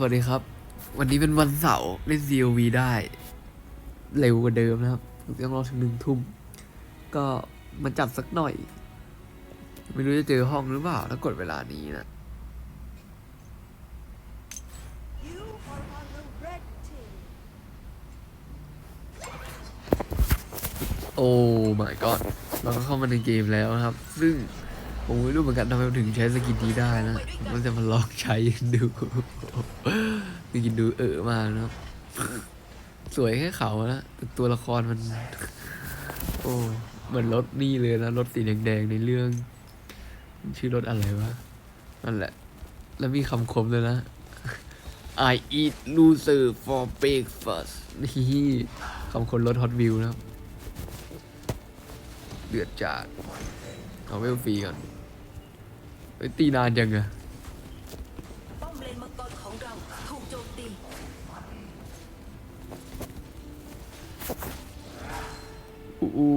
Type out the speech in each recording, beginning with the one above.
สวัสดีครับ วันนี้เป็นวันเสาร์เล่น COV ได้ เร็วกว่าเดิมนะครับต้องรอถึงหนึ่งทุ่ม ก็มาจัดสักหน่อย ไม่รู้จะเจอห้องหรือเปล่าถ้ากดเวลานี้นะ โอ้ my god เราก็เข้ามาในเกมแล้วนะครับ ซึ่ง ผมไม่รู้เหมือนกันทำไมถึงใช้สกินนี้ได้นะมก็จะมาลองใช้ดูสกินดูเออมากนะครับสวยแค่เขานะแต่ตัวละครมัน โอ้เหมือนรถนี่เลยนะรถสีแดงๆในเรื่อง ชื่อรถอะไรวะนั่นแหละ แล้วมีคำคมเลยนะ I eat loser for breakfast นี่คำคนรถฮอตวิวนะครับ เดือดจัดเอาเวลฟรีก่อน เฮ้ยตีนานจังอะป้อมเลนมังกรของเราถูกโจมตี อูอู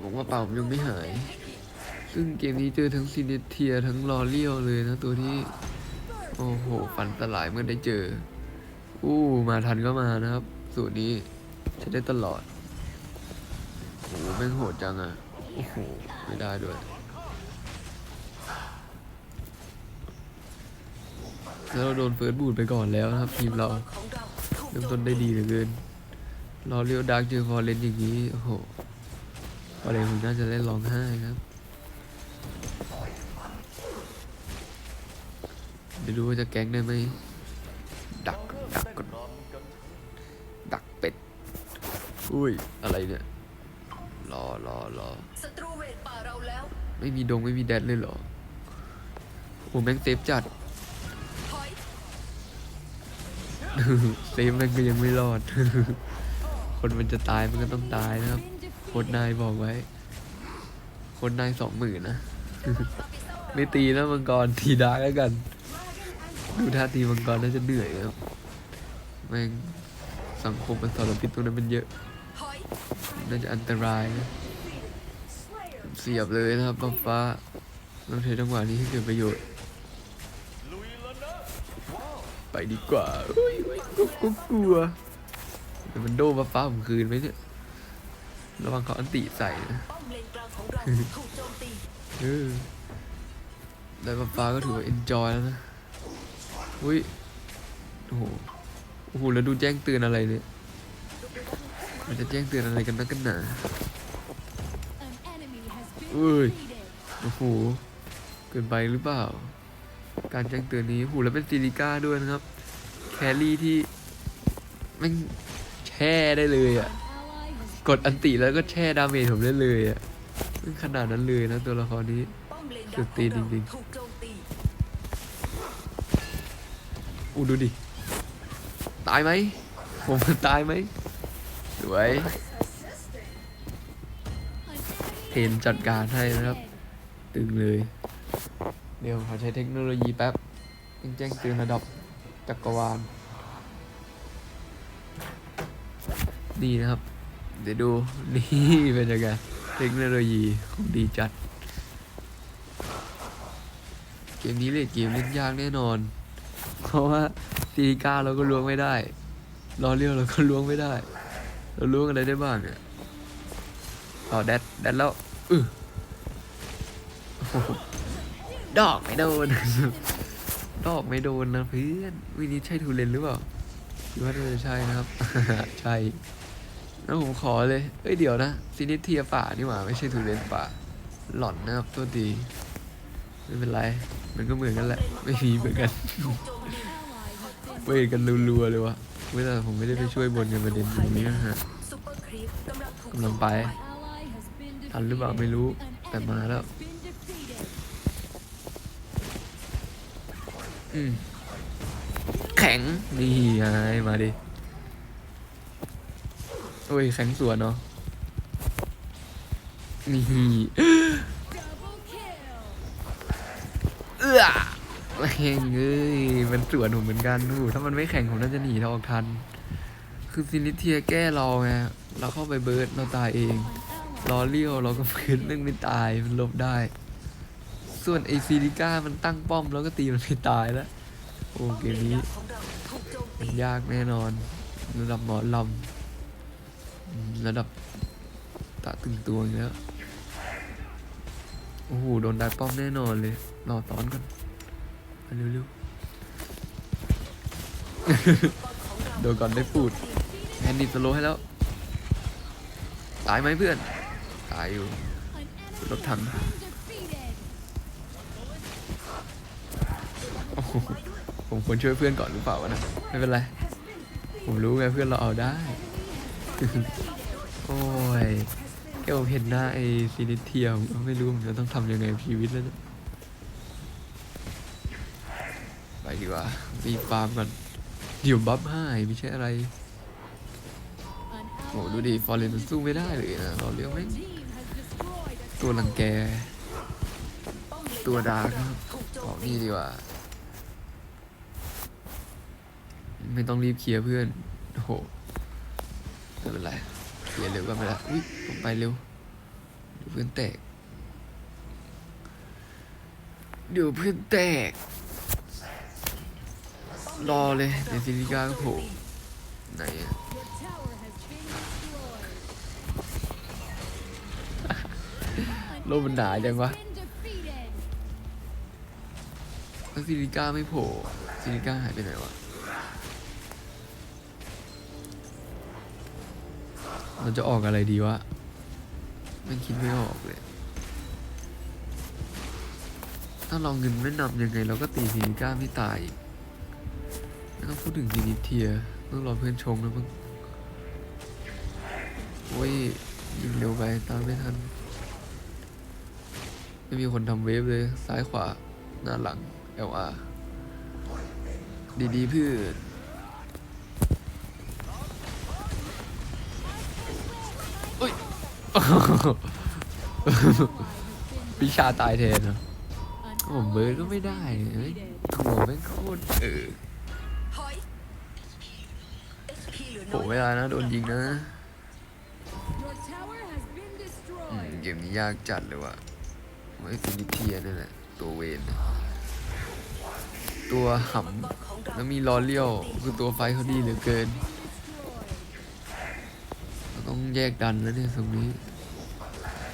บอกว่าเปล่าผมยังไม่หาย ซึ่งเกมนี้เจอทั้งซินเนเทียทั้งลอเลียวเลยนะตัวที่ โอ้โหฝันสลายเมื่อได้เจอ อู้มาทันก็มานะครับ สูตรนี้ใช้ได้ตลอด โอ้โหแม่งโหดจังอะโอ้โห ไม่ได้ด้วย แล้วเราโดนเฟิร์สบูดไปก่อนแล้วนะครับทีมเราของเราถูกเริ่มโจต้นมได้ตีดีเหลือเกินรอเรียวดักเจอฟอร์เรนอย่างนี้โอ้โหฟอร์เรนผมน่าจะเล่นร้องไห้ครับเดี๋ยวดูว่าจะแก๊งได้ไหมดักดักก่อนดักเป็ดอุ้ยอะไรเนี่ยรอรอรอศัตรูเวทป่าเราแล้วไม่มีดงไม่มีแดดเลยเหรอโอ้แม่งเซฟจัด เซฟมันก็ยังไม่รอด คนมันจะตายมันก็ต้องตายนะครับโคดนายบอกไว้โคดนายสองหมื่นนะ ไม่ตีแล้วมังกรทีดาแล้วกัน ดูท่าตีมังกรน่าจะเหนื่อยครับแม่งสังคมมันสารพิษตรงนั้นมันเยอะ น่าจะอันตรายนะเสียบเลยนะครับป้าฟ้าต้องใช้จังหวะนี้ให้เกิดประโยชน์ ไปดีกว่าอุ้ยอุ้ยกลัวกลัวกลัวเดี๋ยวมันโดนป้าฟ้าผมคืนไหมเนี่ย ระวังเขาอันติใส่นะป้อมเลนกลางของเราถูกโจมตีเออได้ป้าฟ้าก็ถือว่า enjoy แล้วนะ อุ้ย โอ้โห โอ้โห แล้วดูแจ้งเตือนอะไรเนี่ย มันจะแจ้งเตือนอะไรกันนักกันหนา An enemy has been Ui. defeated. โอ้โห เกินไปหรือเปล่า การแจ้งเตือนนี้โอ้โหแล้วเป็นซิลิก้าด้วยนะครับ แครี่ที่แม่แช่ได้เลยอะ กดอันติแล้วก็แช่ดาเมจผมได้เลยอะม่งขนาดนั้นเลยนะตัวละครนี้ป้อมเลนสุดักตีจริงถูกโจมตีอู้ดูดิ ตายไหม ผมตายไหมสวยเทนจัดการให้นะครับ ตึงเลย เดี๋ยวขอใช้เทคโนโลยีแป๊บแจ้งเตือนระดับจักรวาลนี่นะครับ เดี๋ยวดู นี่เป็นยังไงเทคโนโลยีของดีจัด เกมนี้เลยเกมเล่นยากแน่นอน เพราะว่าตีก้าเราก็ล้วงไม่ได้รอเลี้ยวเราก็ล้วงไม่ได้ เราล้วงอะไรได้บ้างเนี่ยต่อแดดแดดแล้วอือ ดอกไม่โดน ดอกไม่โดนนะเพื่อนวินี้ใช่ทูเลนหรือเปล่าคิดว่าน่าจะใช่นะครับ ใช่แล้วผมขอเลย เอ้ยเดี๋ยวนะซินิเทียป่านี่หว่าไม่ใช่ทูเลนป่า หล่อนนะครับตัวดีไม่เป็นไร มันก็เหมือนกันแหละ ไม่มีเหมือนกันถูกโจมตี ally has been เว้ยกันรัวๆเลยวะเวลาผมไม่ได้ไปช่วยบนกันประเด็นตรงนี้นะฮะกำลังไปทันหรือเปล่าไม่รู้แต่มาแล้ว อืมแข็งนี่ไงมาดิโอ้ยแข็งสวนเนาะนี่เอื้อแม่งเอ้ยมันสวนผมเหมือนกันดูถ้ามันไม่แข็งผมน่าจะหนีเราออกทัน คือซินิเทียแก้เราไงเราเข้าไปเบิร์ดเราตายเองรอเลี้ยวเราก็พื้นเรื่องไม่ตายมันลบได้ ส่วนไอซีลิก้ามันตั้งป้อมแล้วก็ตีมันไม่ตายแล้ว โอ้เกมนี้มันยากแน่นอน ระดับหมอลำระดับตาตึงตัวอย่างเงี้ยโอ้โหโดนได้ป้อมแน่นอนเลยรอตอนก่อนมาเร็วๆโดนก่อนได้ปูดแฮนดี้สโลให้แล้ว ตายไหมเพื่อน ตายอยู่ An enemy Rốt thẳng. ผมควรช่วยเพื่อนก่อนหรือเปล่าวะนะไม่เป็นไร ผมรู้ไงเพื่อนเราเอาได้ โอ้ยแกผมเห็นหน้าไอ้ซีนิเทียผมก็ไม่รู้ผมจะต้องทำยังไงชีวิตแล้วเนี่ยไปดีกว่ารีฟาร์มก่อนเดี๋ยวบัฟให้ไม่ใช่อะไรโอ้ดูดิฟอร์เรนมันสู้ไม่ได้เลยนะเราเรียกไม่ตัวรังแก ตัวดาร์กครับถูกโจบมอกตีนี่ดีกว่า ไม่ต้องรีบเคลียร์เพื่อนโอ้โหไม่เป็นไรเคลียร์เร็วก็ไม่ได้อุ้ยผมไปเร็วเดี๋ยวเพื่อนแตกเดี๋ยวเพื่อนแตก รอเลยเดี๋ยวซิลิก้าก็โผล่ไหนอะโลกมันหนาจังวะแล้วซิลิก้าไม่โผล่ซิลิก้าหายไปไหนวะ เราจะออกอะไรดีวะไม่คิดไม่ออกเลย ถ้าเราเงินไม่นำยังไงเราก็ตีซิลิก้าไม่ตายอีกไม่ต้องพูดถึงซินิเทียต้องรอเพื่อนชงแล้วมั้งโอ้ยยิงเร็วไปตามไม่ทัน ไม่มีคนทำเวฟเลย ซ้ายขวา หน้าหลัง LR ดีๆเพื่อน พิชาตายแทนเหรอ An ผมเบิร์ดก็ไม่ได้เฮ้ยหัวแม่งโคตรเออถอย SP เหลือโหเวลานะโดนยิงนะ Your tower has been อืม destroyed. เกมนี้ยากจัดเลยว่ะไอ้ฟินิเทียนี่นแหละตัวเวนตัวหำแล้วมีลอเลี้ยวคือตัวไฟเขาดีเหลือเกิน แยกดันแล้วเนี่ยตรงนี้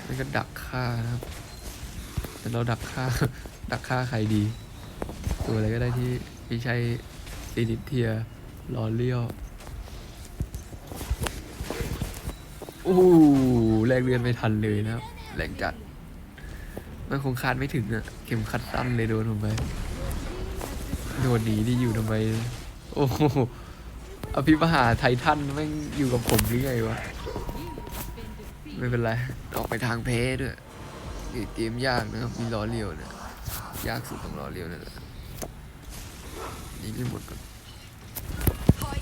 ไม่ก็ดักฆ่านะครับ แต่เราดักฆ่า ดักฆ่าใครดี ตัวอะไรก็ได้ที่ไม่ใช่ซีนิเทียลอเลียวโอ้แลกเลือนไม่ทันเลยนะครับแรงจัด มันคงคาดไม่ถึงอะเข็มขัดสั้นเลยโดนผมไป โดนหนีที่อยู่ทำไมโอ้โหอภิมหาไททันแม่งอยู่กับผมหรือไงวะ ไม่เป็นไร ออกไปทางเพสด้วยเกมยากนะครับ มีล้อเลียวเนี่ย ยากสุดของล้อเลียวนั่นแหละยิงให้หมดก่อนถอย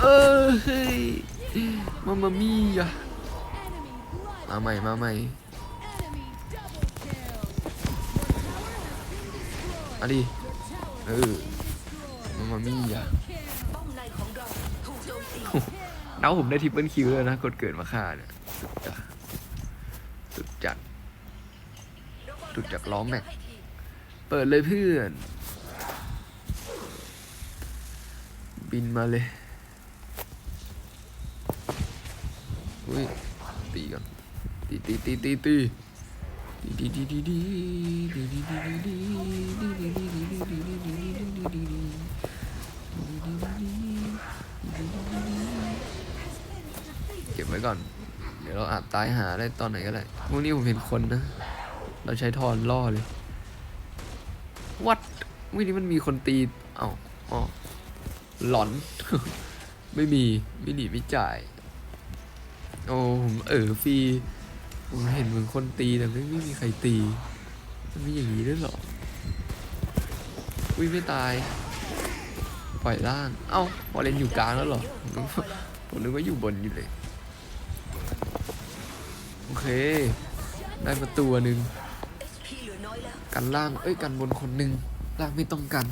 เออเฮ้ยมามามี่อะ Enemy blood. มาใหม่ มาใหม่ Enemy double kill. Your tower has been destroyed. มาดิ Your tower เอ has อ been destroyed. มามามี่อะ เราถูกโจมตีเอ้าผมได้ทริปเปิลคิวเลยนะกดเกิดมาฆ่าเนี่ยสุดจัดสุดจัดจุดจากล้อแม็กเปิดเลยเพื่อน บินมาเลยอุ้ยตีก่อนตีตีตีตีตีตีตีตีตีตีตีตีตีตีตี้ก่อน เดี๋ยวเราอาจตายหาได้ตอนไหนก็ได้พวกนี้ผมเห็นคนนะ เราใช้ทอนล่อเลย วัดวินี้มันมีคนตี เอ้าอ๋อหลอน ไม่มี ไม่หนีไม่จ่าย โอ้ผมเออฟรีผมเห็นเหมือนคนตีแต่ไม่ไม่มีใครตี มันมีอย่างนี้ด้วยเหรออุ้ยไม่ตาย ปล่อยล่าง เอ้าพอเล่นอยู่กลางแล้วเหรอ ผมนึกว่าอยู่บนอยู่เลย โอเค ได้มาตัวหนึ่งกันล่าง เอ้ย กันบนคนหนึ่งล่างไม่ต้องกัน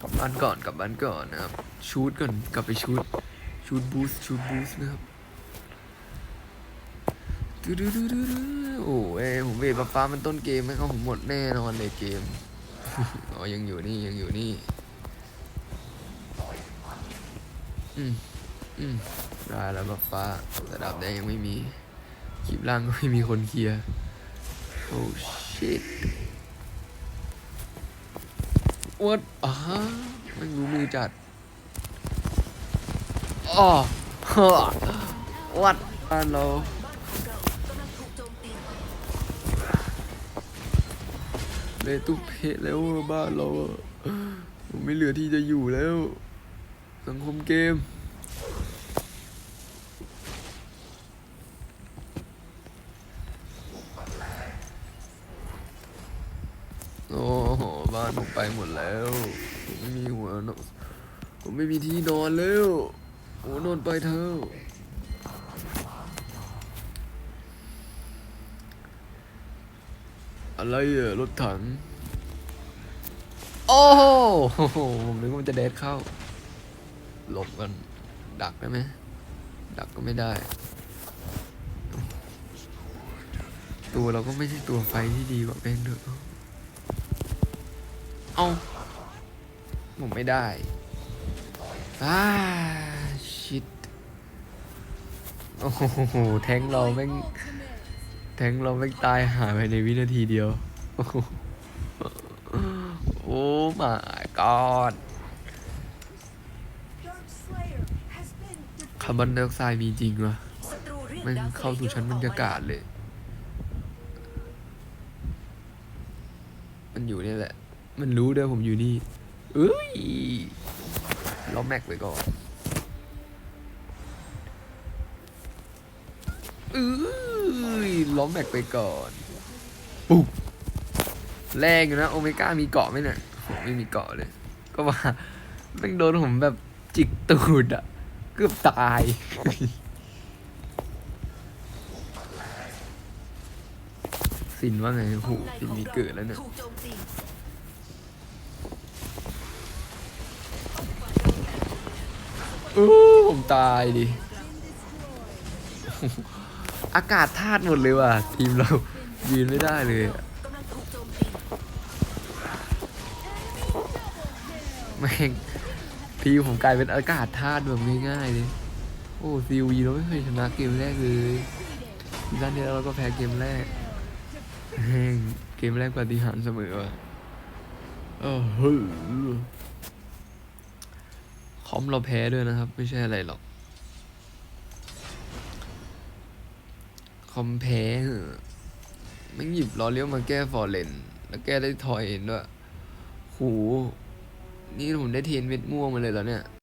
กลับบ้านก่อนกลับบ้านก่อนนะครับ ชูดก่อนกลับไปชูดชูดบูสชูดบูสนะครับดูดูดูดูโอ้ยผมเวทฟ้ามันต้นเกมให้เขาผมหมดแน่นอนเลยเกมอ๋อยังอยู่นี่ยังอยู่นี่อืมอืม ได้แล้วบัฟฟ้าระดับแดงยังไม่มีคลิปล่างก็ไม่มีคนเคลียร์โอ้ shit อวดอ่าไม่รู้มือจัดอ๋อฮะวัดบ้านเราเรากำลังถูกโจมตีเลยตุเพะแล้วอะบ้านเราไม่เหลือที่จะอยู่แล้ว สังคมเกม โอ้โห บ้าน ผมไปหมดแล้วผมไม่มีหัวนอนผมไม่มีที่นอนแล้วโอ้นอนไปเถอะอะไรอะรถถัง โอ้โหผมนึกว่ามันจะเดดเข้า หลบกัน ดักได้ไหม ดักก็ไม่ได้ ตัวเราก็ไม่ใช่ตัวไฟที่ดีกว่าแม่งเถอะ เอาผมไม่ได้อ่าชิตโอ้โหแทงเราแม่ง Ultimate. แทงเราแม่งตายหายไปในวินาทีเดียว โอ้โหโอ้ my god Dark Slayer has been คาร์บอนไดออกไซด์มีจริงวะศัตรูเรียกมันดวเข้าสู่ชั้นบรรยากาศเลย มันอยู่เนี่ยแหละ มันรู้ด้วยผมอยู่นี่เอ้ยล็อแม็กไปก่อนเอ้ยล้อมแม็กไปก่อนปุ๊บแรงอยู่นะโอเมก้ามีเกาะไหมเนี่ยผมไม่มีเกาะเลย ก็ว่าแม่งโดนผมแบบจิกตูดอะเกือบตายสินว่าไงโอ้โหป้อมในสินของมีราเกิดแล้วเนี่ย ถูกโจมตีอู้ผมตายดิ อากาศธาตุหมดเลยว่ะ ทีมเรา ยืนไม่ได้เลยอะแม่งทีมผมกลายเป็นอากาศธาตุแบบง่ายๆเลย โอ้ซีวีเราไม่เคยชนะเกมแรกเลยซีซั่นที่แล้วเราก็แพ้เกมแรกแม่งเกมแรกปฏิหารย์เสมอว่ะโอ้โห คอมเราแพ้ด้วยนะครับ ไม่ใช่อะไรหรอก คอมแพ้ไม่หยิบล้อเลี้ยวมาแก้ฟอร์เรนแล้วแก้ได้ทอยเองด้วยโหนี่ผมได้เทนเม็ดม่วงมาเลยแล้วเนี่ย